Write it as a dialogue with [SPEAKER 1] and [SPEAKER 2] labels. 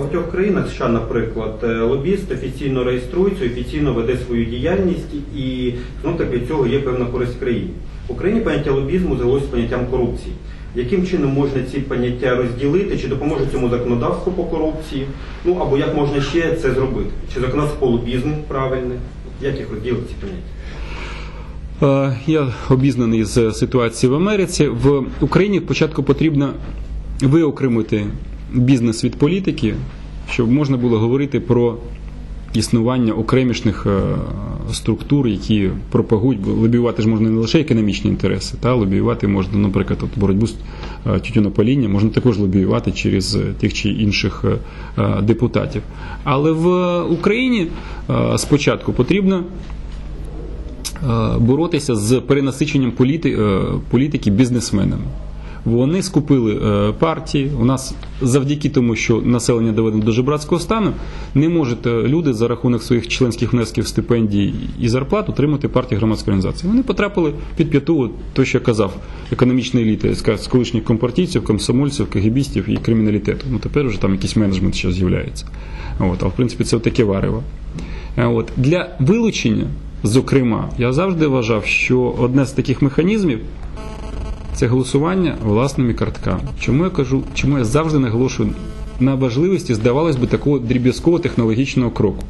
[SPEAKER 1] багатьох країнах США, наприклад, е, лобіст офіційно реєструється, офіційно веде свою діяльність і знов таки від цього є певна користь країні. В Україні поняття лобізму звелося поняттям корупції. Яким чином можна ці поняття розділити? Чи допоможе цьому законодавство по корупції? Ну або як можна ще це зробити? Чи законодавство по лобізму правильне? Як їх розділити ці поняття?
[SPEAKER 2] Е, Я обізнаний з ситуацією в Америці. В Україні спочатку потрібно виокремити бізнес від політики, щоб можна було говорити про існування окремішних е, структур, які пропагують, лобіювати ж можна не лише економічні інтереси, та лобіювати можна, наприклад, от боротьбу з е, тютюнопалінням, можна також лобіювати через е, тих чи інших депутатів. Але в Україні спочатку потрібно боротися з перенасиченням політи, політики бізнесменами. Вони скупили е, партії. У нас завдяки тому, що населення доведено до жебрацького стану, не можуть е, люди за рахунок своїх членських внесків, стипендій і зарплат отримати партії громадської організації. Вони потрапили під п'яту, то, що я казав, економічної еліти з колишніх компартійців, комсомольців, кагібістів і криміналітету. Ну тепер вже там якийсь менеджмент ще з'являється. От, а в принципі це таке варево. Е, От. Для вилучення, зокрема, я завжди вважав, що одне з таких механізмів це голосування власними картками. Чому я кажу, чому я завжди наголошую на важливості, здавалось би, такого дріб'язкового технологічного кроку.